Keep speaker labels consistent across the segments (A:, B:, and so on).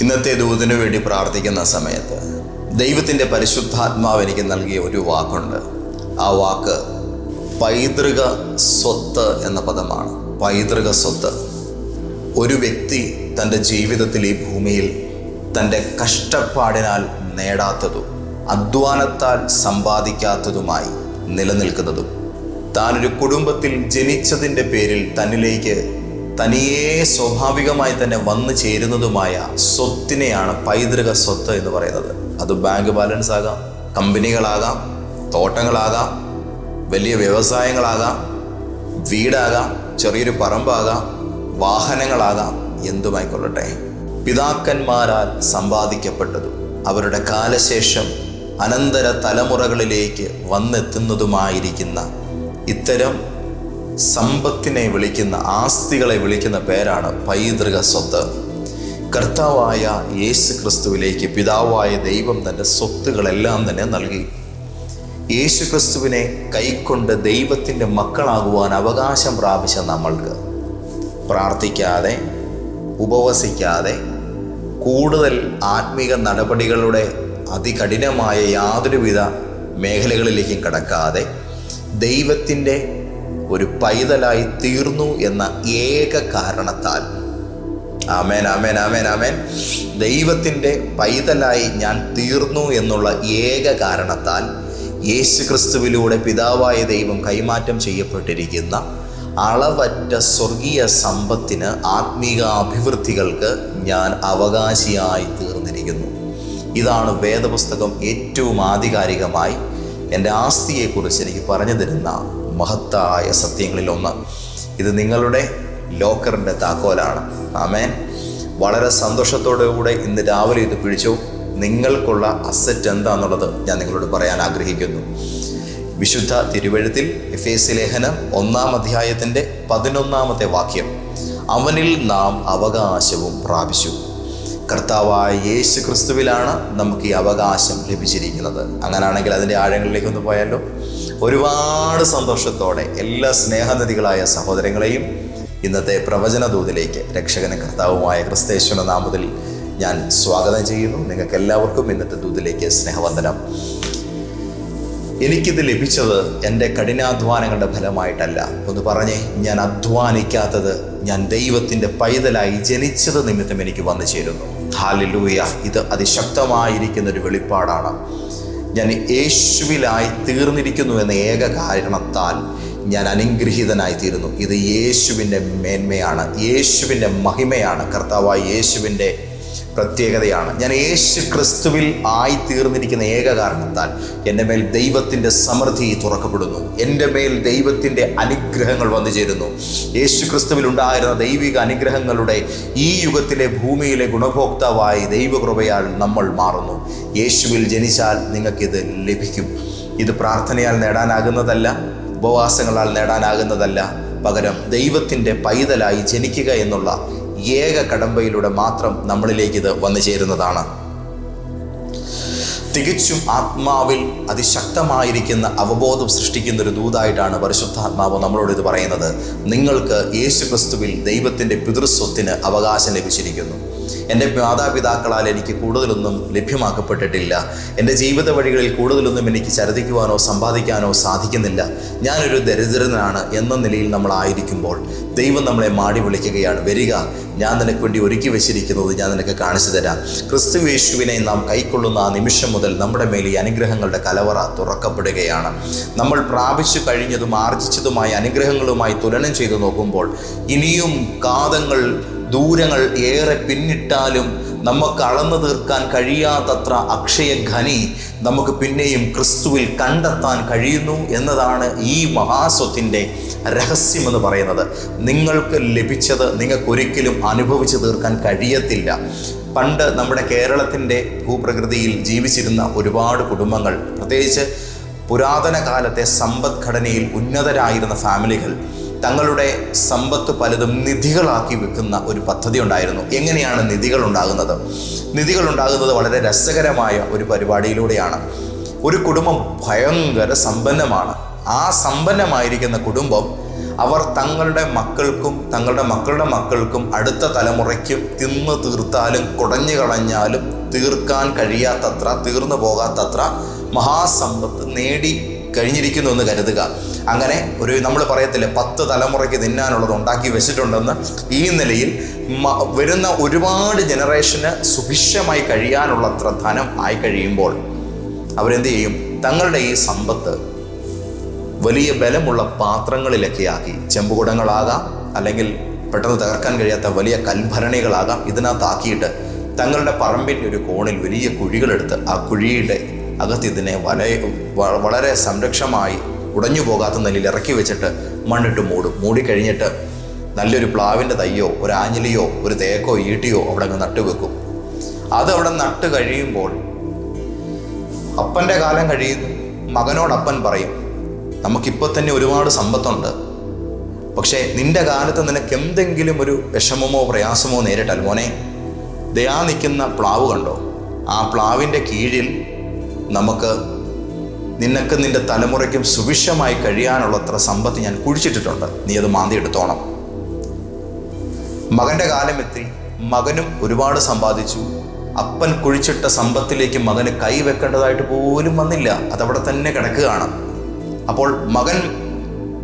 A: ഇന്നത്തെ ദൂതിനു വേണ്ടി പ്രാർത്ഥിക്കുന്ന സമയത്ത് ദൈവത്തിന്റെ പരിശുദ്ധാത്മാവ് എനിക്ക് നൽകിയ ഒരു വാക്കുണ്ട്. ആ വാക്ക് പൈതൃക സ്വത്ത് എന്ന പദമാണ്. പൈതൃക സ്വത്ത്. ഒരു വ്യക്തി തന്റെ ജീവിതത്തിൽ ഈ ഭൂമിയിൽ തന്റെ കഷ്ടപ്പാടിനാൽ നേടാത്തതും അധ്വാനത്താൽ സമ്പാദിക്കാത്തതുമായി നിലനിൽക്കുന്നതും താനൊരു കുടുംബത്തിൽ ജനിച്ചതിന്റെ പേരിൽ തന്നിലേക്ക് തനിയേ സ്വാഭാവികമായി തന്നെ വന്നു ചേരുന്നതുമായ സ്വത്തിനെയാണ് പൈതൃക സ്വത്ത് എന്ന് പറയുന്നത്. അത് ബാങ്ക് ബാലൻസ് ആകാം കമ്പനികളാകാം തോട്ടങ്ങളാകാം വലിയ വ്യവസായങ്ങളാകാം വീടാകാം ചെറിയൊരു പറമ്പാകാം വാഹനങ്ങളാകാം എന്തുമായിക്കൊള്ളട്ടെ. പിതാക്കന്മാരാൽ സമ്പാദിക്കപ്പെട്ടതും അവരുടെ കാലശേഷം അനന്തര തലമുറകളിലേക്ക് വന്നെത്തുന്നതുമായിരിക്കുന്ന ഇത്തരം സമ്പത്തിനെ വിളിക്കുന്ന ആസ്തികളെ വിളിക്കുന്ന പേരാണ് പൈതൃക സ്വത്ത്. കർത്താവായ യേശു ക്രിസ്തുവിലേക്ക് പിതാവായ ദൈവം തന്റെ സ്വത്തുകളെല്ലാം തന്നെ നൽകി. യേശു ക്രിസ്തുവിനെ കൈക്കൊണ്ട് ദൈവത്തിന്റെ മക്കളാകുവാൻ അവകാശം പ്രാപിച്ച നമ്മൾക്ക് പ്രാർത്ഥിക്കാതെ ഉപവസിക്കാതെ കൂടുതൽ ആത്മീക നടപടികളുടെ അതികഠിനമായ യാതൊരുവിധ മേഖലകളിലേക്കും കടക്കാതെ ദൈവത്തിന്റെ ഒരു പൈതലായി തീർന്നു എന്ന ഏക കാരണത്താൽ. ആമേൻ ആമേൻ ആമേൻ ആമേൻ. ദൈവത്തിന്റെ പൈതലായി ഞാൻ തീർന്നു എന്നുള്ള ഏക കാരണത്താൽ യേശു ക്രിസ്തുവിലൂടെ പിതാവായ ദൈവം കൈമാറ്റം ചെയ്യപ്പെട്ടിരിക്കുന്ന അളവറ്റ സ്വർഗീയ സമ്പത്തിന് ആത്മീക അഭിവൃദ്ധികൾക്ക് ഞാൻ അവകാശിയായി തീർന്നിരിക്കുന്നു. ഇതാണ് വേദപുസ്തകം ഏറ്റവും ആധികാരികമായി എന്റെ ആസ്തിയെക്കുറിച്ച് എനിക്ക് പറഞ്ഞു തരുന്ന മഹത്തായ സത്യങ്ങളിൽ ഒന്ന്. ഇത് നിങ്ങളുടെ ലോക്കറിന്റെ താക്കോലാണ്. ആമേൻ. വളരെ സന്തോഷത്തോടു കൂടെ ഇന്ന് രാവിലെ ഇത് പിടിച്ചു. നിങ്ങൾക്കുള്ള അസറ്റ് എന്താണെന്നുള്ളത് ഞാൻ നിങ്ങളോട് പറയാൻ ആഗ്രഹിക്കുന്നു. വിശുദ്ധ തിരുവഴുത്തിൽ എഫ് എസ് ലേഖനം ഒന്നാം അധ്യായത്തിന്റെ പതിനൊന്നാമത്തെ വാക്യം. അവനിൽ നാം അവകാശവും പ്രാപിച്ചു. കർത്താവായ യേശു ക്രിസ്തുവിലാണ് നമുക്ക് ഈ അവകാശം ലഭിച്ചിരിക്കുന്നത്. അങ്ങനാണെങ്കിൽ അതിന്റെ ആഴങ്ങളിലേക്ക് ഒന്ന് പോയാലോ? ഒരുപാട് സന്തോഷത്തോടെ എല്ലാ സ്നേഹനദികളായ സഹോദരങ്ങളെയും ഇന്നത്തെ പ്രവചന ദൂതിലേക്ക് രക്ഷകന കർത്താവുമായ ക്രിസ്തേശ്വര നാമത്തിൽ ഞാൻ സ്വാഗതം ചെയ്യുന്നു. നിങ്ങൾക്ക് എല്ലാവർക്കും ഇന്നത്തെ ദൂതിലേക്ക് സ്നേഹവന്ദനം. എനിക്കിത് ലഭിച്ചത് എന്റെ കഠിനാധ്വാനങ്ങളുടെ ഫലമായിട്ടല്ല. ഒന്ന് പറഞ്ഞേ ഞാൻ അധ്വാനിക്കാത്തത് ഞാൻ ദൈവത്തിന്റെ പൈതലായി ജനിച്ചത് നിമിത്തം എനിക്ക് വന്നു ചേരുന്നു. ഹാലിലൂയ. ഇത് അതിശക്തമായിരിക്കുന്ന ഒരു വെളിപ്പാടാണ്. ഞാൻ യേശുവിലായി തീർന്നിരിക്കുന്നു എന്ന ഏക കാരണത്താൽ ഞാൻ അനുഗ്രഹീതനായി തീരുന്നു ഇത് യേശുവിന്റെ മേന്മയാണ് യേശുവിന്റെ മഹിമയാണ്. കർത്താവായ യേശുവിന്റെ പ്രത്യേകതയാണ്. ഞാൻ യേശു ക്രിസ്തുവിൽ ആയി തീർന്നിരിക്കുന്ന ഏക കാരണത്താൽ എന്റെ മേൽ ദൈവത്തിന്റെ സമൃദ്ധി തുറക്കപ്പെടുന്നു. എന്റെ മേൽ ദൈവത്തിന്റെ അനുഗ്രഹങ്ങൾ വന്നു ചേരുന്നു. യേശു ക്രിസ്തുവിൽ ഉണ്ടായിരുന്ന ദൈവിക അനുഗ്രഹങ്ങളുടെ ഈ യുഗത്തിലെ ഭൂമിയിലെ ഗുണഭോക്താവായി ദൈവകൃപയാൽ നമ്മൾ മാറുന്നു. യേശുവിൽ ജനിച്ചാൽ നിങ്ങൾക്കിത് ലഭിക്കും. ഇത് പ്രാർത്ഥനയാൽ നേടാനാകുന്നതല്ല ഉപവാസങ്ങളാൽ നേടാനാകുന്നതല്ല. പകരം ദൈവത്തിന്റെ പൈതലായി ജനിക്കുക എന്നുള്ള ഏക കടമ്പയിലൂടെ മാത്രം നമ്മളിലേക്ക് ഇത് വന്നു ചേരുന്നതാണ്. തികച്ചും ആത്മാവിൽ അതിശക്തമായിരിക്കുന്ന അവബോധം സൃഷ്ടിക്കുന്ന ഒരു ദൂതായിട്ടാണ് പരിശുദ്ധാത്മാവ് നമ്മളോട് ഇത് പറയുന്നത്. നിങ്ങൾക്ക് യേശുക്രിസ്തുവിൽ ദൈവത്തിന്റെ പിതൃസ്വത്തിന് അവകാശം ലഭിച്ചിരിക്കുന്നു. എന്റെ മാതാപിതാക്കളാൽ എനിക്ക് കൂടുതലൊന്നും ലഭ്യമാക്കപ്പെട്ടിട്ടില്ല. എന്റെ ജീവിത വഴികളിൽ കൂടുതലൊന്നും എനിക്ക് ചരിതിക്കുവാനോ സമ്പാദിക്കാനോ സാധിക്കുന്നില്ല. ഞാനൊരു ദരിദ്രനാണ് എന്ന നിലയിൽ നമ്മളായിരിക്കുമ്പോൾ ദൈവം നമ്മളെ മാടി വിളിക്കുകയാണ്. വരിക ഞാൻ നിനക്ക് വേണ്ടി ഒരുക്കി വെച്ചിരിക്കുന്നത് ഞാൻ നിനക്ക് കാണിച്ചു തരാം. ക്രിസ്തു യേശുവിനെ നാം കൈക്കൊള്ളുന്ന ആ നിമിഷം മുതൽ നമ്മുടെ മേൽ ഈ അനുഗ്രഹങ്ങളുടെ കലവറ തുറക്കപ്പെടുകയാണ്. നമ്മൾ പ്രാപിച്ചു കഴിഞ്ഞതും ആർജിച്ചതുമായ അനുഗ്രഹങ്ങളുമായി തുലനം ചെയ്തു നോക്കുമ്പോൾ ഇനിയും കാതങ്ങൾ ദൂരങ്ങൾ ഏറെ പിന്നിട്ടാലും നമുക്ക് അളന്നു തീർക്കാൻ കഴിയാത്തത്ര അക്ഷയ ഖനി നമുക്ക് പിന്നെയും ക്രിസ്തുവിൽ കണ്ടെത്താൻ കഴിയുന്നു എന്നതാണ് ഈ മഹാസ്വത്തിന്റെ രഹസ്യമെന്ന് പറയുന്നത്. നിങ്ങൾക്ക് ലഭിച്ചത് നിങ്ങൾക്കൊരിക്കലും അനുഭവിച്ചു തീർക്കാൻ കഴിയത്തില്ല. പണ്ട് നമ്മുടെ കേരളത്തിന്റെ ഭൂപ്രകൃതിയിൽ ജീവിച്ചിരുന്ന ഒരുപാട് കുടുംബങ്ങൾ പ്രത്യേകിച്ച് പുരാതന കാലത്തെ സമ്പദ്ഘടനയിൽ ഉന്നതരായിരുന്ന ഫാമിലികൾ തങ്ങളുടെ സമ്പത്ത് പലതും നിധികളാക്കി വെക്കുന്ന ഒരു പദ്ധതി ഉണ്ടായിരുന്നു. എങ്ങനെയാണ് നിധികൾ ഉണ്ടാകുന്നത്? നിധികൾ ഉണ്ടാകുന്നത് വളരെ രസകരമായ ഒരു പരിപാടിയിലൂടെയാണ്. ഒരു കുടുംബം ഭയങ്കര സമ്പന്നമാണ്. ആ സമ്പന്നമായിരിക്കുന്ന കുടുംബം അവർ തങ്ങളുടെ മക്കൾക്കും തങ്ങളുടെ മക്കളുടെ മക്കൾക്കും അടുത്ത തലമുറയ്ക്കും തിന്ന് തീർത്താലും കുടഞ്ഞു കളഞ്ഞാലും തീർക്കാൻ കഴിയാത്തത്ര തീർന്നു പോകാത്തത്ര മഹാസമ്പത്ത് നേടി കഴിഞ്ഞിരിക്കുന്നു എന്ന് കരുതുക. അങ്ങനെ ഒരു നമ്മൾ പറയത്തില്ലേ പത്ത് തലമുറയ്ക്ക് തിന്നാനുള്ളത് ഉണ്ടാക്കി വെച്ചിട്ടുണ്ടെന്ന് ഈ നിലയിൽ വരുന്ന ഒരുപാട് ജനറേഷന് സുഭിക്ഷമായി കഴിയാനുള്ളത്ര ധനം ആയി കഴിയുമ്പോൾ അവരെന്ത് ചെയ്യും? തങ്ങളുടെ ഈ സമ്പത്ത് വലിയ ബലമുള്ള പാത്രങ്ങളിലൊക്കെ ആക്കി ചെമ്പുകുടങ്ങളാകാം അല്ലെങ്കിൽ പെട്ടെന്ന് തകർക്കാൻ കഴിയാത്ത വലിയ കൽഭരണികളാകാം ഇതിനകത്താക്കിയിട്ട് തങ്ങളുടെ പറമ്പിന്റെ ഒരു കോണിൽ വലിയ കുഴികളെടുത്ത് ആ കുഴിയുടെ അകത്ത് ഇതിനെ വളരെ വളരെ സംരക്ഷമായി ഉടഞ്ഞു പോകാത്ത നിലയിൽ ഇറക്കി വെച്ചിട്ട് മണ്ണിട്ട് മൂടും. മൂടി കഴിഞ്ഞിട്ട് നല്ലൊരു പ്ലാവിന്റെ തയ്യോ ഒരു ആഞ്ഞിലിയോ ഒരു തേക്കോ ഈട്ടിയോ അവിടെ അങ്ങ് നട്ടുവെക്കും അത് അവിടെ നട്ട് കഴിയുമ്പോൾ അപ്പന്റെ കാലം കഴിയുന്നു. മകനോട് അപ്പൻ പറയും നമുക്കിപ്പോൾ തന്നെ ഒരുപാട് സമ്പത്തുണ്ട്. പക്ഷേ നിന്റെ കാലത്ത് നിനക്ക് എന്തെങ്കിലും ഒരു വിഷമമോ പ്രയാസമോ നേരിട്ടാൽ മോനെ ദയാ നിൽക്കുന്ന പ്ലാവ് കണ്ടോ? ആ പ്ലാവിന്റെ കീഴിൽ നമുക്ക് നിനക്ക് നിന്റെ തലമുറയ്ക്കും സുഭിക്ഷമായി കഴിയാനുള്ളത്ര സമ്പത്ത് ഞാൻ കുഴിച്ചിട്ടിട്ടുണ്ട്. നീ അത് മാന്തി എടുത്തോണം. മകന്റെ കാലമെത്തി. മകനും ഒരുപാട് സമ്പാദിച്ചു. അപ്പൻ കുഴിച്ചിട്ട സമ്പത്തിലേക്ക് മകന് കൈവെക്കേണ്ടതായിട്ട് പോലും വന്നില്ല. അതവിടെ തന്നെ കിടക്കുകയാണ്. അപ്പോൾ മകൻ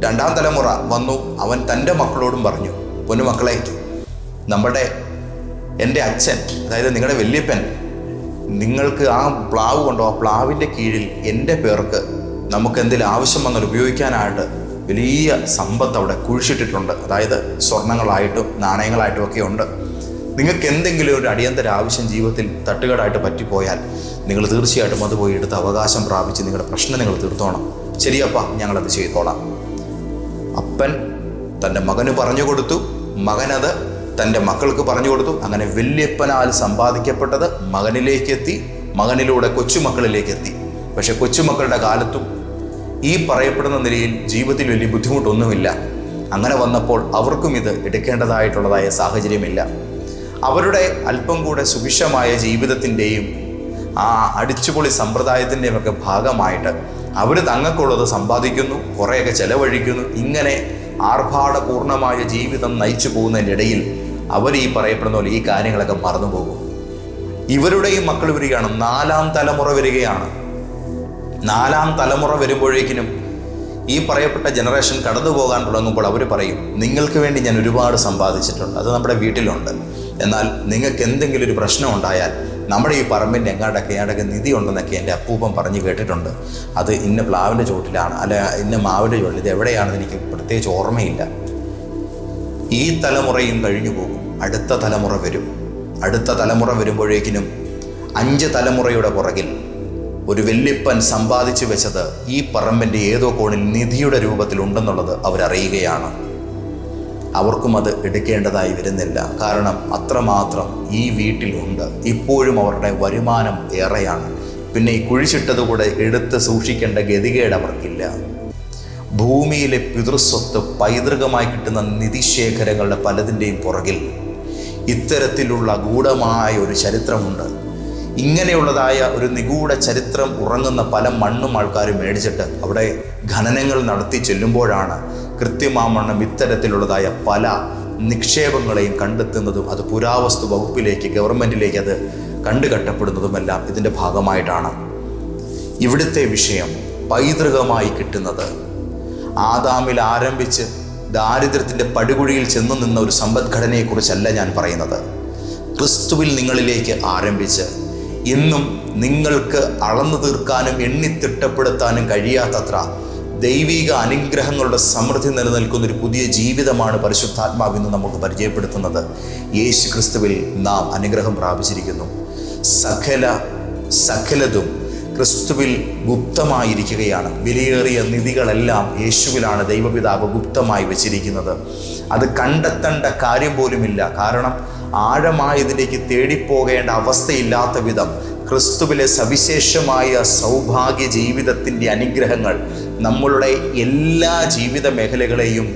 A: രണ്ടാം തലമുറ വന്നു. അവൻ തന്റെ മക്കളോടും പറഞ്ഞു പൊന്നുമക്കളെ നമ്മുടെ എന്റെ അച്ഛൻ അതായത് നിങ്ങളുടെ വല്യപ്പൻ നിങ്ങൾക്ക് ആ പ്ലാവ് കൊണ്ടോ ആ പ്ലാവിന്റെ കീഴിൽ എന്റെ പേർക്ക് നമുക്ക് എന്തെങ്കിലും ആവശ്യം വന്നാൽ ഉപയോഗിക്കാനായിട്ട് വലിയ സമ്പത്ത് അവിടെ കുഴിച്ചിട്ടിട്ടുണ്ട്. അതായത് സ്വർണങ്ങളായിട്ടും നാണയങ്ങളായിട്ടും ഒക്കെ ഉണ്ട്. നിങ്ങൾക്ക് എന്തെങ്കിലും ഒരു അടിയന്തര ആവശ്യം ജീവിതത്തിൽ തട്ടുകേടായിട്ട് പറ്റിപ്പോയാൽ നിങ്ങൾ തീർച്ചയായിട്ടും അത് പോയി എടുത്ത് അവകാശം പ്രാപിച്ച് നിങ്ങളുടെ പ്രശ്നം നിങ്ങൾ തീർത്തോണം ശരിയപ്പ ഞങ്ങളത് ചെയ്തോളാം. അപ്പൻ തന്റെ മകന് പറഞ്ഞു കൊടുത്തു. മകനത് തന്റെ മക്കൾക്ക് പറഞ്ഞു കൊടുത്തു. അങ്ങനെ വല്യപ്പനാൽ സമ്പാദിക്കപ്പെട്ടത് മകനിലേക്ക് എത്തി മകനിലൂടെ കൊച്ചുമക്കളിലേക്ക് എത്തി പക്ഷെ കൊച്ചുമക്കളുടെ കാലത്തും ഈ പറയപ്പെടുന്ന നിലയിൽ ജീവിതത്തിൽ വലിയ ബുദ്ധിമുട്ടൊന്നുമില്ല. അങ്ങനെ വന്നപ്പോൾ അവർക്കും ഇത് എടുക്കേണ്ടതായിട്ടുള്ളതായ സാഹചര്യമില്ല. അവരുടെ അല്പം കൂടെ സുഭിക്ഷമായ ജീവിതത്തിന്റെയും ആ അടിച്ചുപൊളി സമ്പ്രദായത്തിന്റെയും ഒക്കെ ഭാഗമായിട്ട് അവർ തങ്ങൾക്കുള്ളത് സമ്പാദിക്കുന്നു കുറേയൊക്കെ ചെലവഴിക്കുന്നു. ഇങ്ങനെ ആർഭാടപൂർണമായ ജീവിതം നയിച്ചു പോകുന്നതിന്റെ ഇടയിൽ അവർ ഈ പറയപ്പെടുന്ന പോലെ ഈ കാര്യങ്ങളൊക്കെ മറന്നു പോകും. ഇവരുടെയും മക്കൾ വരികയാണ്. നാലാം തലമുറ വരികയാണ്. നാലാം തലമുറ വരുമ്പോഴേക്കിനും ഈ പറയപ്പെട്ട ജനറേഷൻ കടന്നു പോകാൻ തുടങ്ങുമ്പോൾ അവർ പറയും നിങ്ങൾക്ക് വേണ്ടി ഞാൻ ഒരുപാട് സമ്പാദിച്ചിട്ടുണ്ട്. അത് നമ്മുടെ വീട്ടിലുണ്ട്. എന്നാൽ നിങ്ങൾക്ക് എന്തെങ്കിലും ഒരു പ്രശ്നം ഉണ്ടായാൽ നമ്മുടെ ഈ പറമ്പിന്റെ എങ്ങാടൊക്കെ ഏടൊക്കെ നിധി ഉണ്ടെന്നൊക്കെ എന്റെ അപ്പൂപ്പൻ പറഞ്ഞ് കേട്ടിട്ടുണ്ട്. അത് ഇന്ന പ്ലാവിന്റെ ചുവട്ടിലാണ്. അല്ല ഇന്ന മാവിന്റെ ചുവട്ടിൽ ഇത് എവിടെയാണെന്ന് എനിക്ക് പ്രത്യേകിച്ച് ഓർമ്മയില്ല. ഈ തലമുറയും കഴിഞ്ഞു പോകും. അടുത്ത തലമുറ വരും. അടുത്ത തലമുറ വരുമ്പോഴേക്കിനും അഞ്ച് തലമുറയുടെ പുറകിൽ ഒരു വെല്ലിപ്പൻ സമ്പാദിച്ചു വെച്ചത് ഈ പറമ്പിന്റെ ഏതോ കോണിൽ നിധിയുടെ രൂപത്തിൽ ഉണ്ടെന്നുള്ളത് അവരറിയുകയാണ്. അവർക്കും അത് എടുക്കേണ്ടതായി വരുന്നില്ല. കാരണം അത്രമാത്രം ഈ വീട്ടിലുണ്ട് ഇപ്പോഴും അവരുടെ വരുമാനം ഏറെയാണ്. പിന്നെ ഈ കുഴിച്ചിട്ടതുകൂടെ എടുത്ത് സൂക്ഷിക്കേണ്ട ഗതികേട് അവർക്കില്ല. ഭൂമിയിലെ പിതൃസ്വത്ത് പൈതൃകമായി കിട്ടുന്ന നിധിശേഖരങ്ങളുടെ പലതിന്റെയും പുറകിൽ ഇത്തരത്തിലുള്ള ഗൂഢമായ ഒരു ചരിത്രമുണ്ട്. ഇങ്ങനെയുള്ളതായ ഒരു നിഗൂഢ ചരിത്രം ഉറങ്ങുന്ന പല മണ്ണും ആൾക്കാർ മേടിച്ചിട്ട് അവിടെ ഖനനങ്ങൾ നടത്തി ചെല്ലുമ്പോഴാണ് കൃത്യമാമണ്ണം ഇത്തരത്തിലുള്ളതായ പല നിക്ഷേപങ്ങളെയും കണ്ടെത്തുന്നതും അത് പുരാവസ്തു വകുപ്പിലേക്ക് ഗവൺമെന്റിലേക്ക് അത് കണ്ടുകെട്ടപ്പെടുന്നതുമെല്ലാം ഇതിന്റെ ഭാഗമായിട്ടാണ്. ഇവിടുത്തെ വിഷയം പൈതൃകമായി കിട്ടുന്നത് ആദാമിൽ ആരംഭിച്ച് ദാരിദ്ര്യത്തിന്റെ പടുകുഴിയിൽ ചെന്നു നിന്ന ഒരു സമ്പദ്ഘടനയെക്കുറിച്ചല്ല ഞാൻ പറയുന്നത്. ക്രിസ്തുവിൽ നിങ്ങളിലേക്ക് ആരംഭിച്ച് ഇന്നും നിങ്ങൾക്ക് അളന്നു തീർക്കാനും എണ്ണിത്തിട്ടപ്പെടുത്താനും കഴിയാത്തത്ര ദൈവിക അനുഗ്രഹങ്ങളുടെ സമൃദ്ധി നിലനിൽക്കുന്ന ഒരു പുതിയ ജീവിതമാണ് പരിശുദ്ധാത്മാവ് ഇന്ന് നമുക്ക് പരിചയപ്പെടുത്തുന്നത്. യേശു ക്രിസ്തുവിൽ നാം അനുഗ്രഹം പ്രാപിച്ചിരിക്കുന്നു. സകല സകലതും ക്രിസ്തുവിൽ ഗുപ്തമായിരിക്കുകയാണ്. വിലയേറിയ നിധികളെല്ലാം യേശുവിലാണ് ദൈവപിതാവ് ഗുപ്തമായി വച്ചിരിക്കുന്നത്. അത് കണ്ടെത്തേണ്ട കാര്യം പോലുമില്ല. കാരണം ആഴമായതിലേക്ക് തേടിപ്പോകേണ്ട അവസ്ഥയില്ലാത്ത വിധം ക്രിസ്തുവിലെ സവിശേഷമായ സൗഭാഗ്യ ജീവിതത്തിന്റെ അനുഗ്രഹങ്ങൾ നമ്മളുടെ എല്ലാ ജീവിത മേഖലകളെയും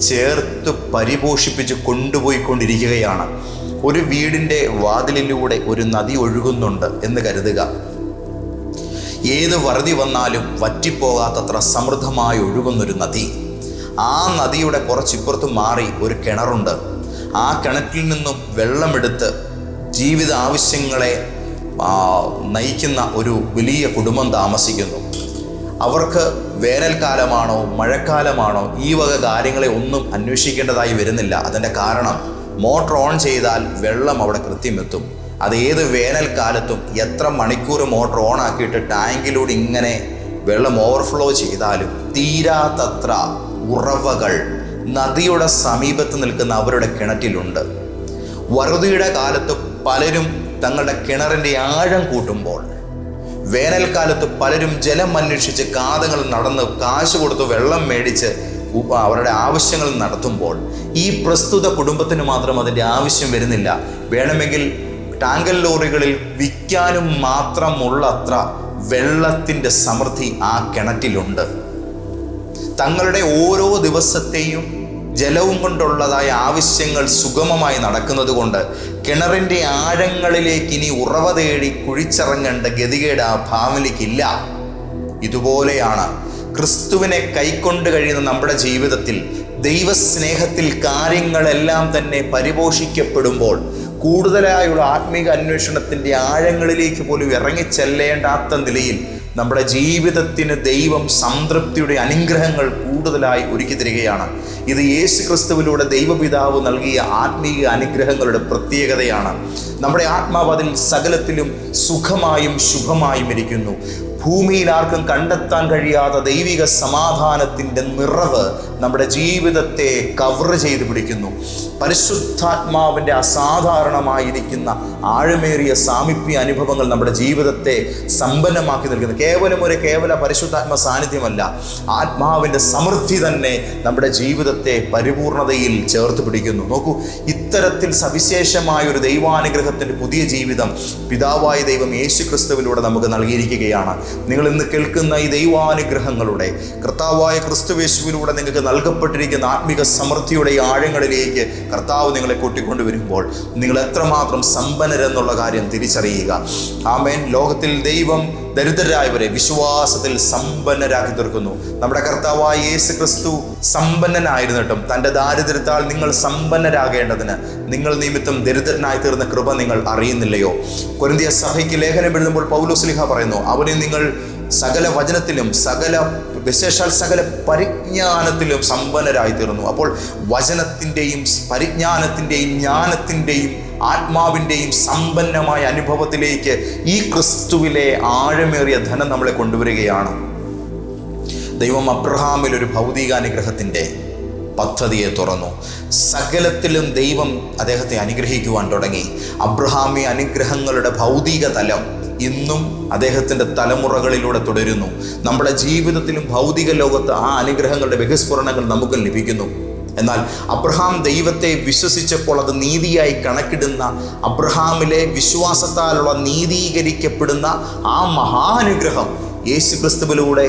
A: ചേർത്ത് പരിപോഷിപ്പിച്ച് കൊണ്ടുപോയിക്കൊണ്ടിരിക്കുകയാണ്. ഒരു വീടിന്റെ വാതിലിലൂടെ ഒരു നദി ഒഴുകുന്നുണ്ട് എന്ന് കരുതുക. ഏത് വറുതി വന്നാലും വറ്റിപ്പോകാത്തത്ര സമൃദ്ധമായി ഒഴുകുന്നൊരു നദി. ആ നദിയുടെ കുറച്ചിപ്പുറത്ത് മാറി ഒരു കിണറുണ്ട്. ആ കിണറ്റിൽ നിന്നും വെള്ളമെടുത്ത് ജീവിത ആവശ്യങ്ങളെ നയിക്കുന്ന ഒരു വലിയ കുടുംബം താമസിക്കുന്നു. അവർക്ക് വേനൽക്കാലമാണോ മഴക്കാലമാണോ ഈ വക കാര്യങ്ങളെ ഒന്നും അന്വേഷിക്കേണ്ടതായി വരുന്നില്ല. അതിന്റെ കാരണം മോട്ടർ ഓൺ ചെയ്താൽ വെള്ളം അവിടെ കൃത്യമെത്തും. അത് ഏത് വേനൽക്കാലത്തും എത്ര മണിക്കൂർ മോട്ടർ ഓൺ ആക്കിയിട്ട് ടാങ്കിലൂടെ ഇങ്ങനെ വെള്ളം ഓവർഫ്ലോ ചെയ്താലും തീരാത്തത്ര ഉറവകൾ നദിയുടെ സമീപത്ത് നിൽക്കുന്ന അവരുടെ കിണറ്റിലുണ്ട്. വറുതിയുടെ കാലത്ത് പലരും തങ്ങളുടെ കിണറിന്റെ ആഴം കൂട്ടുമ്പോൾ വേനൽക്കാലത്ത് പലരും ജലം അന്വേഷിച്ച് കാതങ്ങൾ നടന്ന് കാശ് കൊടുത്ത് വെള്ളം മേടിച്ച് അവരുടെ ആവശ്യങ്ങൾ നടത്തുമ്പോൾ ഈ പ്രസ്തുത കുടുംബത്തിന് മാത്രം അതിന്റെ ആവശ്യം വരുന്നില്ല. വേണമെങ്കിൽ ടാങ്കൽ ലോറികളിൽ വിൽക്കാനും മാത്രമുള്ളത്ര വെള്ളത്തിന്റെ സമൃദ്ധി ആ കിണറ്റിലുണ്ട്. തങ്ങളുടെ ഓരോ ദിവസത്തെയും ജലവും കൊണ്ടുള്ളതായ ആവശ്യങ്ങൾ സുഗമമായി നടക്കുന്നത് കൊണ്ട് കിണറിന്റെ ആഴങ്ങളിലേക്ക് ഇനി ഉറവ തേടി കുഴിച്ചിറങ്ങേണ്ട ഗതികേട് ആ ഭാവനയ്ക്കില്ല ഇതുപോലെയാണ് ക്രിസ്തുവിനെ കൈക്കൊണ്ട് കഴിയുന്ന നമ്മുടെ ജീവിതത്തിൽ ദൈവസ്നേഹത്തിൽ കാര്യങ്ങളെല്ലാം തന്നെ പരിപോഷിക്കപ്പെടുമ്പോൾ കൂടുതലായുള്ള ആത്മീക അന്വേഷണത്തിന്റെ ആഴങ്ങളിലേക്ക് പോലും ഇറങ്ങിച്ചെല്ലേണ്ടാത്ത നിലയിൽ നമ്മുടെ ജീവിതത്തിന് ദൈവം സംതൃപ്തിയുടെ അനുഗ്രഹങ്ങൾ കൂടുതലായി ഒരുക്കി തരികയാണ്. ഇത് യേശു ക്രിസ്തുവിലൂടെ ദൈവപിതാവ് നൽകിയ ആത്മീയ അനുഗ്രഹങ്ങളുടെ പ്രത്യേകതയാണ്. നമ്മുടെ ആത്മാവതിൽ സകലത്തിലും സുഖമായും ശുഭമായും ഇരിക്കുന്നു. ഭൂമിയിൽ ആർക്കും കണ്ടെത്താൻ കഴിയാത്ത ദൈവിക സമാധാനത്തിന്റെ നിറവ് നമ്മുടെ ജീവിതത്തെ കവർ ചെയ്ത് പിടിക്കുന്നു. പരിശുദ്ധാത്മാവിന്റെ അസാധാരണമായിരിക്കുന്ന ആഴമേറിയ സാമീപ്യ അനുഭവങ്ങൾ നമ്മുടെ ജീവിതത്തെ സമ്പന്നമാക്കി നൽകുന്നു. കേവലം ഒരു കേവല പരിശുദ്ധാത്മ സാന്നിധ്യമല്ല ആത്മാവിന്റെ സമൃദ്ധി തന്നെ നമ്മുടെ ജീവിതത്തെ പരിപൂർണതയിൽ ചേർത്ത് പിടിക്കുന്നു. നോക്കൂ ഇത്തരത്തിൽ സവിശേഷമായ ഒരു ദൈവാനുഗ്രഹത്തിന്റെ പുതിയ ജീവിതം പിതാവായ ദൈവം യേശു ക്രിസ്തുവിലൂടെ നമുക്ക് നൽകിയിരിക്കുകയാണ്. നിങ്ങൾ ഇന്ന് കേൾക്കുന്ന ഈ ദൈവാനുഗ്രഹങ്ങളുടെ കർത്താവായ ക്രിസ്തുവേശുവിലൂടെ നിങ്ങൾക്ക് നൽകപ്പെട്ടിരിക്കുന്ന ആത്മിക സമൃദ്ധിയുടെ ആഴങ്ങളിലേക്ക് കർത്താവ് നിങ്ങളെ കൂട്ടിക്കൊണ്ടുവരുമ്പോൾ നിങ്ങൾ എത്രമാത്രം സമ്പന്നരെന്നുള്ള കാര്യം തിരിച്ചറിയുക. ആമേൻ. ലോകത്തിൽ ദൈവം ദരിദ്രരായവരെ വിശ്വാസത്തിൽ സമ്പന്നരാക്കി തീർക്കുന്നു. നമ്മുടെ കർത്താവായ യേശു ക്രിസ്തു സമ്പന്നനായിരുന്നിട്ടും തന്റെ ദാരിദ്ര്യത്താൽ നിങ്ങൾ സമ്പന്നരാകേണ്ടതിന് നിങ്ങൾ നിമിത്തം ദരിദ്രനായി തീർന്ന കൃപ നിങ്ങൾ അറിയുന്നില്ലയോ? കൊരിന്തിയ സഭയ്ക്ക് ലേഖനം എഴുതുമ്പോൾ പൗലോസ്ലിഹ പറയുന്നു അവനെ നിങ്ങൾ സകല വചനത്തിലും സകല വിശേഷാൽ സകല പരിജ്ഞാനത്തിലും സമ്പന്നരായി തീർന്നു. അപ്പോൾ വചനത്തിന്റെയും പരിജ്ഞാനത്തിന്റെയും ജ്ഞാനത്തിന്റെയും ആത്മാവിന്റെയും സമ്പന്നമായ അനുഭവത്തിലേക്ക് ഈ ക്രിസ്തുവിലെ ആഴമേറിയ ധനം നമ്മളെ കൊണ്ടുവരികയാണ്. ദൈവം അബ്രഹാമിൽ ഒരു ഭൗതികാനുഗ്രഹത്തിന്റെ പദ്ധതിയെ തുറന്നു. സകലത്തിലും ദൈവം അദ്ദേഹത്തെ അനുഗ്രഹിക്കുവാൻ തുടങ്ങി. അബ്രഹാമി അനുഗ്രഹങ്ങളുടെ ഭൗതിക തലം ഇന്നും അദ്ദേഹത്തിന്റെ തലമുറകളിലൂടെ തുടരുന്നു. നമ്മുടെ ജീവിതത്തിലും ഭൗതിക ലോകത്ത് ആ അനുഗ്രഹങ്ങളുടെ ബഹിസ്ഫുരണങ്ങൾ നമുക്ക് ലഭിക്കുന്നു. എന്നാൽ അബ്രഹാം ദൈവത്തെ വിശ്വസിച്ചപ്പോൾ അത് നീതിയായി കണക്കിടുന്ന അബ്രഹാമിലെ വിശ്വാസത്താലുള്ള നീതീകരിക്കപ്പെടുന്ന ആ മഹാനുഗ്രഹം യേശു ക്രിസ്തുവിലൂടെ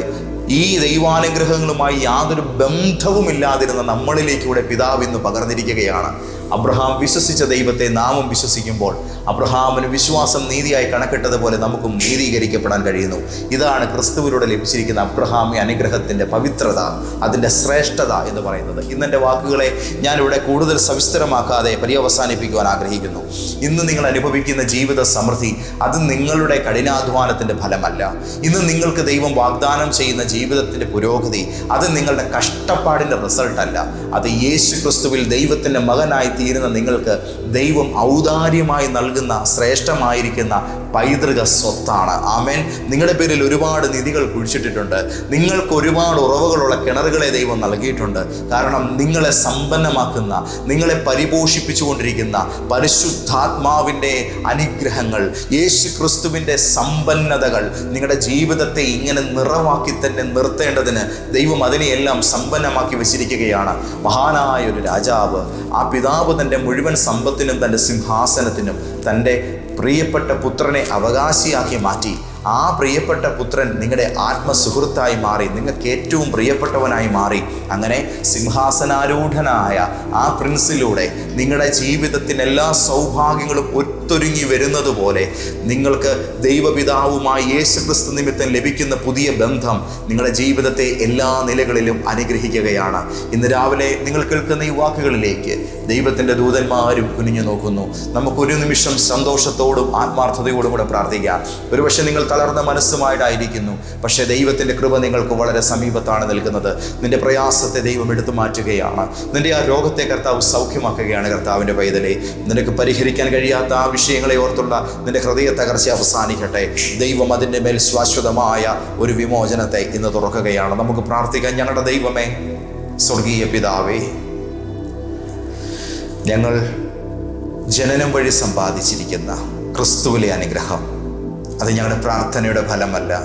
A: ഈ ദൈവാനുഗ്രഹങ്ങളുമായി യാതൊരു ബന്ധവുമില്ലാതിരുന്ന നമ്മളിലേക്കൂടെ പിതാവ് ഇന്ന് പകർന്നിരിക്കുകയാണ്. അബ്രഹാം വിശ്വസിച്ച ദൈവത്തെ നാമും വിശ്വസിക്കുമ്പോൾ അബ്രഹാമിന് വിശ്വാസം നീതിയായി കണക്കിട്ടതുപോലെ നമുക്കും നീതീകരിക്കപ്പെടാൻ കഴിയുന്നു. ഇതാണ് ക്രിസ്തുവിലൂടെ ലഭിച്ചിരിക്കുന്ന അബ്രഹാമി അനുഗ്രഹത്തിന്റെ പവിത്രത അതിന്റെ ശ്രേഷ്ഠത എന്ന് പറയുന്നത്. ഇന്നെന്റെ വാക്കുകളെ ഞാനിവിടെ കൂടുതൽ സവിസ്തരമാക്കാതെ പര്യവസാനിപ്പിക്കുവാൻ ആഗ്രഹിക്കുന്നു. ഇന്ന് നിങ്ങൾ അനുഭവിക്കുന്ന ജീവിത സമൃദ്ധി അത് നിങ്ങളുടെ കഠിനാധ്വാനത്തിന്റെ ഫലമല്ല. ഇന്ന് നിങ്ങൾക്ക് ദൈവം വാഗ്ദാനം ചെയ്യുന്ന ജീവിതത്തിന്റെ പുരോഗതി അത് നിങ്ങളുടെ കഷ്ടപ്പാടിന്റെ റിസൾട്ട് അല്ല അത് യേശു ക്രിസ്തുവിൽ ദൈവത്തിന്റെ മകനായി തീരുന്ന നിങ്ങൾക്ക് ദൈവം ഔദാര്യമായി നൽകുന്ന ശ്രേഷ്ഠമായിരിക്കുന്ന പൈതൃക സ്വത്താണ്. ആമേൻ. നിങ്ങളുടെ പേരിൽ ഒരുപാട് നിധികൾ കുഴിച്ചിട്ടിട്ടുണ്ട്. നിങ്ങൾക്ക് ഒരുപാട് ഉറവുകളുള്ള കിണറുകളെ ദൈവം നൽകിയിട്ടുണ്ട്. കാരണം നിങ്ങളെ സമ്പന്നമാക്കുന്ന നിങ്ങളെ പരിപോഷിപ്പിച്ചുകൊണ്ടിരിക്കുന്ന പരിശുദ്ധാത്മാവിന്റെ അനുഗ്രഹങ്ങൾ യേശു ക്രിസ്തുവിന്റെ സമ്പന്നതകൾ നിങ്ങളുടെ ജീവിതത്തെ ഇങ്ങനെ നിറവാക്കി തന്നെ നിർത്തേണ്ടതിന് ദൈവം അതിനെയെല്ലാം സമ്പന്നമാക്കി വെച്ചിരിക്കുകയാണ്. മഹാനായ ഒരു രാജാവ് ആ പിതാവ് തന്റെ മുഴുവൻ സമ്പത്തിനും തന്റെ സിംഹാസനത്തിനും തന്റെ പ്രിയപ്പെട്ട പുത്രനെ അവകാശിയാക്കി മാറ്റി. ആ പ്രിയപ്പെട്ട പുത്രൻ നിങ്ങളുടെ ആത്മസുഹൃത്തായി മാറി നിങ്ങൾക്ക് ഏറ്റവും പ്രിയപ്പെട്ടവനായി മാറി. അങ്ങനെ സിംഹാസനാരൂഢനായ ആ പ്രിൻസിലൂടെ നിങ്ങളുടെ ജീവിതത്തിന് എല്ലാ സൗഭാഗ്യങ്ങളും ഒത്തൊരുങ്ങി വരുന്നത് പോലെ നിങ്ങൾക്ക് ദൈവപിതാവുമായി യേശുക്രിസ്തു നിമിത്തം ലഭിക്കുന്ന പുതിയ ബന്ധം നിങ്ങളുടെ ജീവിതത്തെ എല്ലാ നിലകളിലും അനുഗ്രഹിക്കുകയാണ്. ഇന്ന് രാവിലെ നിങ്ങൾ കേൾക്കുന്ന ഈ വാക്കുകളിലേക്ക് ദൈവത്തിന്റെ ദൂതന്മാരും കുനിഞ്ഞു നോക്കുന്നു. നമുക്കൊരു നിമിഷം സന്തോഷത്തോടും ആത്മാർത്ഥതയോടും കൂടെ പ്രാർത്ഥിക്കാം. ഒരുപക്ഷെ നിങ്ങൾ തളർന്ന മനസ്സുമായിട്ടായിരിക്കുന്നു. പക്ഷേ ദൈവത്തിന്റെ കൃപ നിങ്ങൾക്ക് വളരെ സമീപത്താണ് നിൽക്കുന്നത്. നിന്റെ പ്രയാസത്തെ ദൈവം എടുത്തു മാറ്റുകയാണ്. നിന്റെ ആ രോഗത്തെ കർത്താവ് സൗഖ്യമാക്കുകയാണ് കർത്താവിന്റെ പൈതലെ. നിനക്ക് പരിഹരിക്കാൻ കഴിയാത്ത ആ വിഷയങ്ങളെ ഓർത്തുള്ള നിന്റെ ഹൃദയ തകർച്ച അവസാനിക്കട്ടെ. ദൈവം അതിന്റെ മേൽ ശാശ്വതമായ ഒരു വിമോചനത്തെ ഇന്ന് തുറക്കുകയാണ്. നമുക്ക് പ്രാർത്ഥിക്കാം. ഞങ്ങളുടെ ദൈവമേ സ്വർഗീയ പിതാവേ ഞങ്ങൾ ജനനം വഴി സമ്പാദിച്ചിരിക്കുന്ന ക്രിസ്തുവിലെ അനുഗ്രഹം. അത് ഞങ്ങളുടെ പ്രാർത്ഥനയുടെ ഫലമല്ല.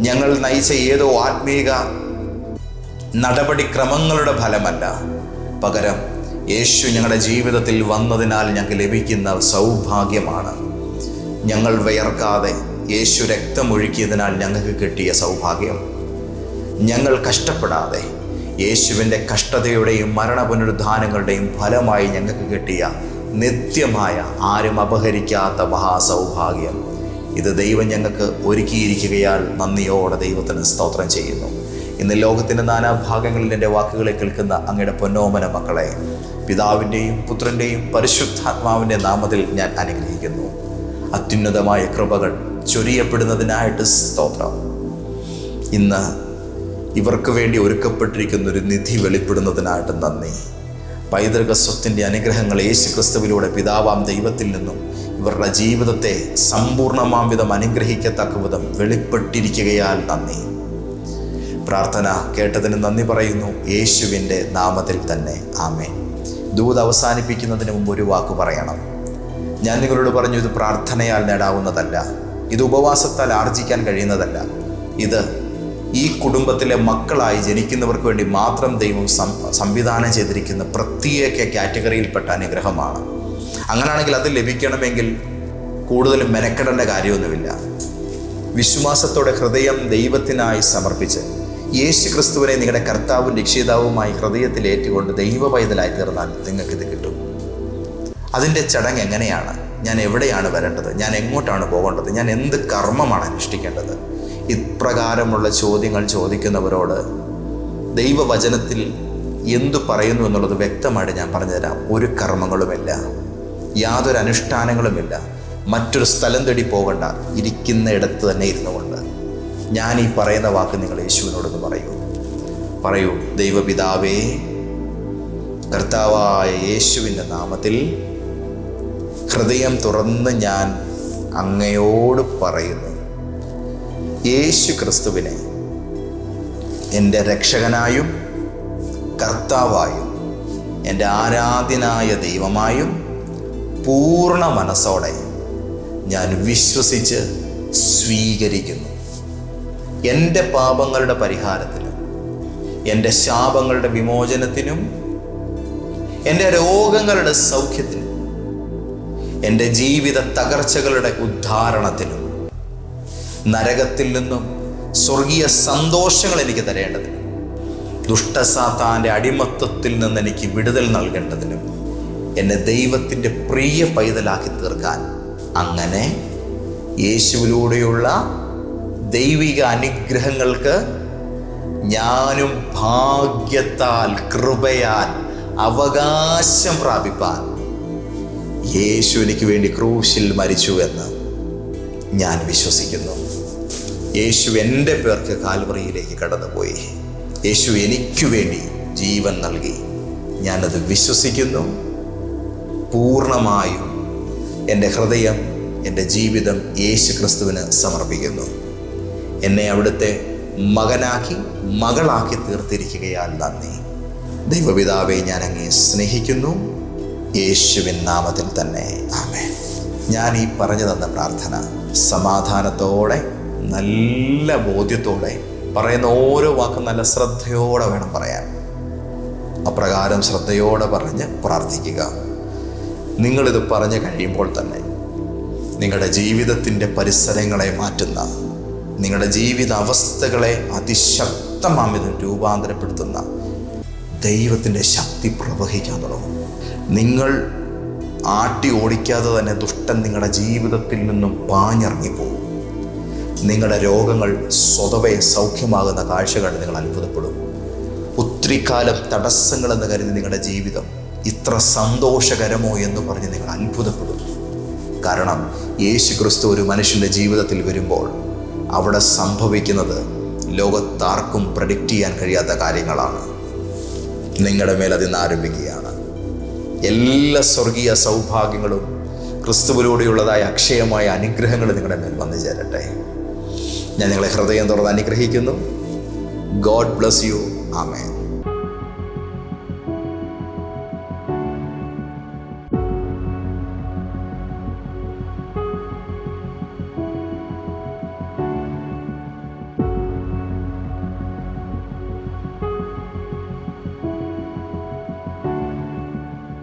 A: ഞങ്ങൾ നയിച്ച ഏതോ ആത്മീക നടപടിക്രമങ്ങളുടെ ഫലമല്ല. പകരം യേശു ഞങ്ങളുടെ ജീവിതത്തിൽ വന്നതിനാൽ ഞങ്ങൾക്ക് ലഭിക്കുന്ന സൗഭാഗ്യമാണ്. ഞങ്ങൾ വിയർക്കാതെ യേശു രക്തമൊഴുക്കിയതിനാൽ ഞങ്ങൾക്ക് കിട്ടിയ സൗഭാഗ്യം. ഞങ്ങൾ കഷ്ടപ്പെടാതെ യേശുവിന്റെ കഷ്ടതയുടെയും മരണ പുനരുദ്ധാനങ്ങളുടെയും ഫലമായി ഞങ്ങൾക്ക് കിട്ടിയ നിത്യമായ ആരും അപഹരിക്കാത്ത മഹാസൗഭാഗ്യം. ഇത് ദൈവം ഞങ്ങൾക്ക് ഒരുക്കിയിരിക്കുകയാൽ നന്ദിയോടെ ദൈവത്തിന് സ്തോത്രം ചെയ്യുന്നു. ഇന്ന് ലോകത്തിന്റെ നാനാഭാഗങ്ങളിൽ എന്റെ വാക്കുകളെ കേൾക്കുന്ന അങ്ങയുടെ പൊന്നോമന മക്കളെ പിതാവിന്റെയും പുത്രന്റെയും പരിശുദ്ധാത്മാവിന്റെ നാമത്തിൽ ഞാൻ അനുഗ്രഹിക്കുന്നു. അത്യുന്നതമായ കൃപകൾ ചൊരിയപ്പെടുന്നതിനായിട്ട് സ്തോത്രം. ഇന്ന് ഇവർക്ക് വേണ്ടി ഒരുക്കപ്പെട്ടിരിക്കുന്ന ഒരു നിധി വെളിപ്പെടുന്നതിനായിട്ട് നന്ദി. പൈതൃക സ്വത്തിന്റെ അനുഗ്രഹങ്ങൾ യേശുക്രിസ്തുവിലൂടെ പിതാവാം ദൈവത്തിൽ നിന്നും ഇവരുടെ ജീവിതത്തെ സമ്പൂർണമാം വിധം അനുഗ്രഹിക്കത്തക്ക വിധം വെളിപ്പെട്ടിരിക്കുകയാൽ നന്ദി. പ്രാർത്ഥന കേട്ടതിന് നന്ദി പറയുന്നു. യേശുവിന്റെ നാമത്തിൽ തന്നെ. ആമേ ദൂത് അവസാനിപ്പിക്കുന്നതിന് മുമ്പ് ഒരു വാക്ക് പറയണം. ഞാൻ നിങ്ങളോട് പറഞ്ഞു ഇത് പ്രാർത്ഥനയാൽ നേടാവുന്നതല്ല. ഇത് ഉപവാസത്താൽ ആർജിക്കാൻ കഴിയുന്നതല്ല. ഇത് ഈ കുടുംബത്തിലെ മക്കളായി ജനിക്കുന്നവർക്ക് വേണ്ടി മാത്രം ദൈവം സംവിധാനം ചെയ്തിരിക്കുന്ന പ്രത്യേക കാറ്റഗറിയിൽപ്പെട്ട അനുഗ്രഹമാണ്. അങ്ങനെയാണെങ്കിൽ അത് ലഭിക്കണമെങ്കിൽ കൂടുതലും മെനക്കെടേണ്ട കാര്യമൊന്നുമില്ല. വിശ്വാസത്തോടെ ഹൃദയം ദൈവത്തിനായി സമർപ്പിച്ച് യേശു ക്രിസ്തുവിനെ നിങ്ങളുടെ കർത്താവും രക്ഷിതാവുമായി ഹൃദയത്തിൽ ഏറ്റുകൊണ്ട് ദൈവ പൈതലായി തീർന്നാൽ നിങ്ങൾക്കിത് കിട്ടും. അതിന്റെ ചടങ്ങ് എങ്ങനെയാണ്? ഞാൻ എവിടെയാണ് വരേണ്ടത്? ഞാൻ എങ്ങോട്ടാണ് പോകേണ്ടത്? ഞാൻ എന്ത് കർമ്മമാണ് അനുഷ്ഠിക്കേണ്ടത്? ഇപ്രകാരമുള്ള ചോദ്യങ്ങൾ ചോദിക്കുന്നവരോട് ദൈവവചനത്തിൽ എന്തു പറയുന്നു എന്നുള്ളത് വ്യക്തമായിട്ട് ഞാൻ പറഞ്ഞുതരാം. ഒരു കർമ്മങ്ങളുമില്ല. യാതൊരു അനുഷ്ഠാനങ്ങളുമില്ല. മറ്റൊരു സ്ഥലം തേടി പോകണ്ട. ഇരിക്കുന്ന ഇടത്ത് തന്നെ ഇരുന്നു കൊണ്ട് ഞാൻ ഈ പറയുന്ന വാക്ക് നിങ്ങൾ യേശുവിനോടൊന്ന് പറയൂ. പറയൂ ദൈവപിതാവേ കർത്താവായ യേശുവിന്റെ നാമത്തിൽ ഹൃദയം തുറന്ന് ഞാൻ അങ്ങയോട് പറയുന്നു. യേശു ക്രിസ്തുവിനെ എന്റെ രക്ഷകനായും കർത്താവായും എന്റെ ആരാധ്യനായ ദൈവമായും പൂർണ മനസ്സോടെ ഞാൻ വിശ്വസിച്ച് സ്വീകരിക്കുന്നു. എന്റെ പാപങ്ങളുടെ പരിഹാരത്തിനും എന്റെ ശാപങ്ങളുടെ വിമോചനത്തിനും എന്റെ രോഗങ്ങളുടെ സൗഖ്യത്തിനും എന്റെ ജീവിത തകർച്ചകളുടെ ഉദ്ധാരണത്തിനും നരകത്തിൽ നിന്നും സ്വർഗീയ സന്തോഷങ്ങൾ എനിക്ക് തരേണ്ടതിനും ദുഷ്ടസാത്താന്റെ അടിമത്വത്തിൽ നിന്ന് എനിക്ക് വിടുതൽ നൽകേണ്ടതിനും എന്നെ ദൈവത്തിന്റെ പ്രിയ പൈതലാക്കി തീർക്കാൻ. അങ്ങനെ യേശുവിലൂടെയുള്ള ദൈവിക അനുഗ്രഹങ്ങൾക്ക് ഞാനും ഭാഗ്യത്താൽ കൃപയാൽ അവകാശം പ്രാപിപ്പാൻ യേശു എനിക്ക് വേണ്ടി ക്രൂശിൽ മരിച്ചു എന്ന് ഞാൻ വിശ്വസിക്കുന്നു. യേശു എന്റെ പേർക്ക് കാൽവറിയിലേക്ക് കടന്നുപോയി. യേശു എനിക്ക് വേണ്ടി ജീവൻ നൽകി. ഞാനത് വിശ്വസിക്കുന്നു. പൂർണമായും എന്റെ ഹൃദയം എന്റെ ജീവിതം യേശു ക്രിസ്തുവിന് സമർപ്പിക്കുന്നു. എന്നെ അവിടുത്തെ മകനാക്കി മകളാക്കി തീർത്തിരിക്കുകയാൽ നന്ദി. ദൈവപിതാവെ ഞാൻ അങ്ങേ സ്നേഹിക്കുന്നു. യേശുവിൻ നാമത്തിൽ തന്നെ. ആമേ ഞാൻ ഈ പറഞ്ഞു തന്ന പ്രാർത്ഥന സമാധാനത്തോടെ നല്ല ബോധ്യത്തോടെ പറയുന്ന ഓരോ വാക്കും നല്ല ശ്രദ്ധയോടെ വേണം പറയാൻ. അപ്രകാരം ശ്രദ്ധയോടെ പറഞ്ഞ് പ്രാർത്ഥിക്കുക. നിങ്ങളിത് പറഞ്ഞു കഴിയുമ്പോൾ തന്നെ നിങ്ങളുടെ ജീവിതത്തിന്റെ പരിസരങ്ങളെ മാറ്റുന്ന നിങ്ങളുടെ ജീവിത അവസ്ഥകളെ അതിശക്തമാമിതം രൂപാന്തരപ്പെടുത്തുന്ന ദൈവത്തിന്റെ ശക്തി പ്രവഹിക്കാൻ തുടങ്ങും. നിങ്ങൾ ആട്ടി ഓടിക്കാതെ തന്നെ ദുഷ്ടൻ നിങ്ങളുടെ ജീവിതത്തിൽ നിന്നും പാഞ്ഞിറങ്ങിപ്പോകും നിങ്ങളുടെ രോഗങ്ങൾ സ്വതവേ സൗഖ്യമാകുന്ന കാഴ്ചകൾ നിങ്ങൾ അത്ഭുതപ്പെടും. ഒത്തിരി കാലം തടസ്സങ്ങളെന്ന് കരുതി നിങ്ങളുടെ ജീവിതം ഇത്ര സന്തോഷകരമോ എന്ന് പറഞ്ഞ് നിങ്ങൾ അത്ഭുതപ്പെടും. കാരണം യേശു ക്രിസ്തു ഒരു മനുഷ്യന്റെ ജീവിതത്തിൽ വരുമ്പോൾ അവിടെ സംഭവിക്കുന്നത് ലോകത്താർക്കും പ്രഡിക്റ്റ് ചെയ്യാൻ കഴിയാത്ത കാര്യങ്ങളാണ്. നിങ്ങളുടെ മേൽ അതിന്ന് ആരംഭിക്കുകയാണ്. എല്ലാ സ്വർഗീയ സൗഭാഗ്യങ്ങളും ക്രിസ്തുവിലൂടെയുള്ളതായ അക്ഷയമായ അനുഗ്രഹങ്ങൾ നിങ്ങളുടെ മേൽ വന്നു ചേരട്ടെ. ഞാൻ നിങ്ങളെ ഹൃദയം തുറന്ന് അനുഗ്രഹിക്കുന്നു. God bless you amen